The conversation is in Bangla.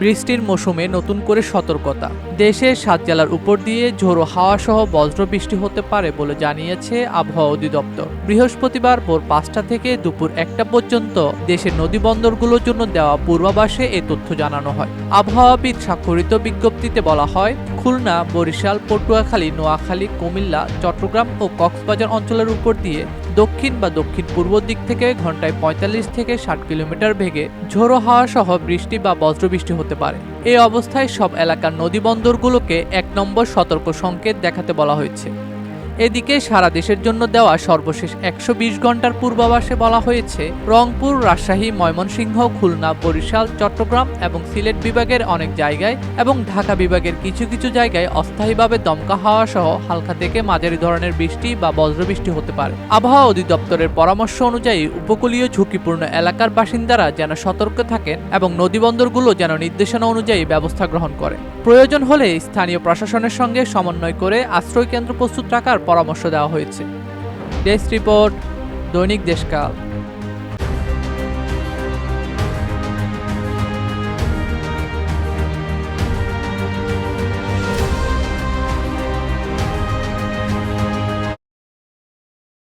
বৃষ্টির মৌসুমে নতুন করে সতর্কতা। দেশের সাত জেলার উপর দিয়ে ঝোড়ো হাওয়া সহ বজ্র বৃষ্টি হতে পারে বলে জানিয়েছে আবহাওয়া অধিদপ্তর। বৃহস্পতিবার ভোর পাঁচটা থেকে দুপুর একটা পর্যন্ত দেশের নদী বন্দরগুলোর জন্য দেওয়া পূর্বাভাসে এ তথ্য জানানো হয়। আবহাওয়াবিদ স্বাক্ষরিত বিজ্ঞপ্তিতে বলা হয়, খুলনা, বরিশাল, পটুয়াখালী, নোয়াখালী, কুমিল্লা, চট্টগ্রাম ও কক্সবাজার অঞ্চলের উপর দিয়ে দক্ষিণ বা দক্ষিণ পূর্ব দিক থেকে ঘন্টায় পঁয়তাল্লিশ থেকে ষাট কিলোমিটার ভেগে ঝোড়ো হাওয়া সহ বৃষ্টি বা বজ্রবৃষ্টি হতে পারে। এই অবস্থায় সব এলাকার নদীবন্দরগুলোকে এক নম্বর সতর্ক সংকেত দেখাতে বলা হয়েছে। এদিকে সারা দেশের জন্য দেওয়া সর্বশেষ একশো বিশ ঘণ্টার পূর্বাভাসে বলা হয়েছে, রংপুর, রাজশাহী, ময়মনসিংহ, খুলনা, বরিশাল, চট্টগ্রাম এবং সিলেট বিভাগের অনেক জায়গায় এবং ঢাকা বিভাগের কিছু কিছু জায়গায় অস্থায়ীভাবে দমকা হাওয়া সহ হালকা থেকে মাঝারি ধরনের বৃষ্টি বা বজ্রবৃষ্টি হতে পারে। আবহাওয়া অধিদপ্তরের পরামর্শ অনুযায়ী উপকূলীয় ঝুঁকিপূর্ণ এলাকার বাসিন্দারা যেন সতর্ক থাকেন এবং নদীবন্দরগুলো যেন নির্দেশনা অনুযায়ী ব্যবস্থা গ্রহণ করে। প্রয়োজন হলে স্থানীয় প্রশাসনের সঙ্গে সমন্বয় করে আশ্রয় কেন্দ্র প্রস্তুত রাখার পরামর্শ দেওয়া হয়েছে। ডেস্ক রিপোর্ট দৈনিক দেশকাল।